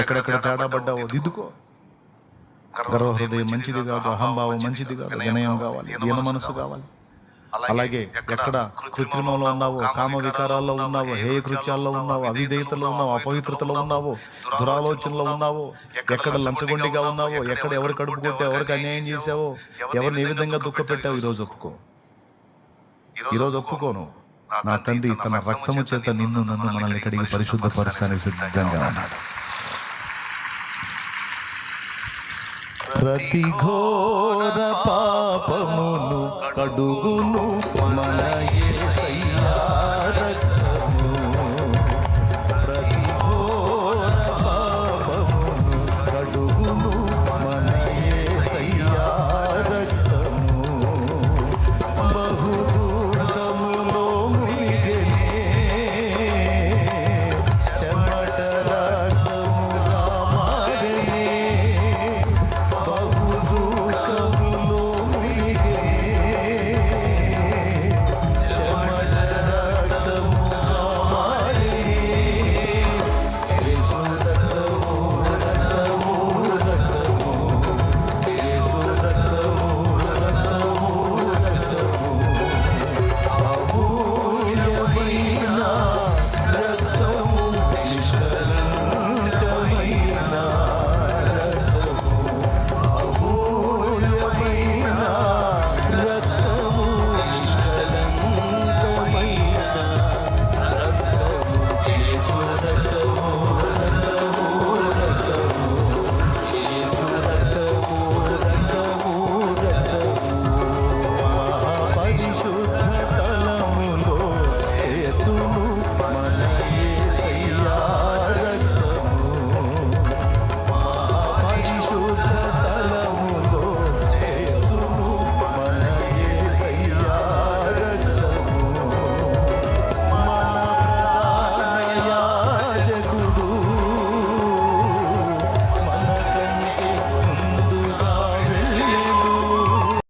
ఎక్కడెక్కడ తేడా పడ్డావో దిద్దుకో. గర్వహృదయం మంచిది కాదు అహంభావం మంచిది కాదు వినయం కావాలి దీన మనసు కావాలి. అలాగే ఎక్కడ కృత్రిమంలో ఉన్నావో కామ వికారాల్లో ఉన్నావో హేయ కృత్యాల్లో ఉన్నావో అవిధేయతలో ఉన్నావో అపవిత్రతలో ఉన్నావో దురాలోచనలో ఉన్నావో ఎక్కడ లంచగొండిగా ఉన్నావో ఎక్కడ ఎవరు కడుపు కొట్టావు ఎవరికి అన్యాయం చేసావో ఎవరిని ఏ విధంగా దుఃఖ పెట్టావు ఈరోజు ఒప్పుకో. ఈరోజు ఒప్పుకోను నా తండ్రి తన రక్తము చేత నిన్ను నన్ను మనల్ని ఇక్కడికి పరిశుద్ధపరచడానికి సిద్ధంగా ఉన్నాడు. ప్రతి ఘోర పాపమును కడుగును మన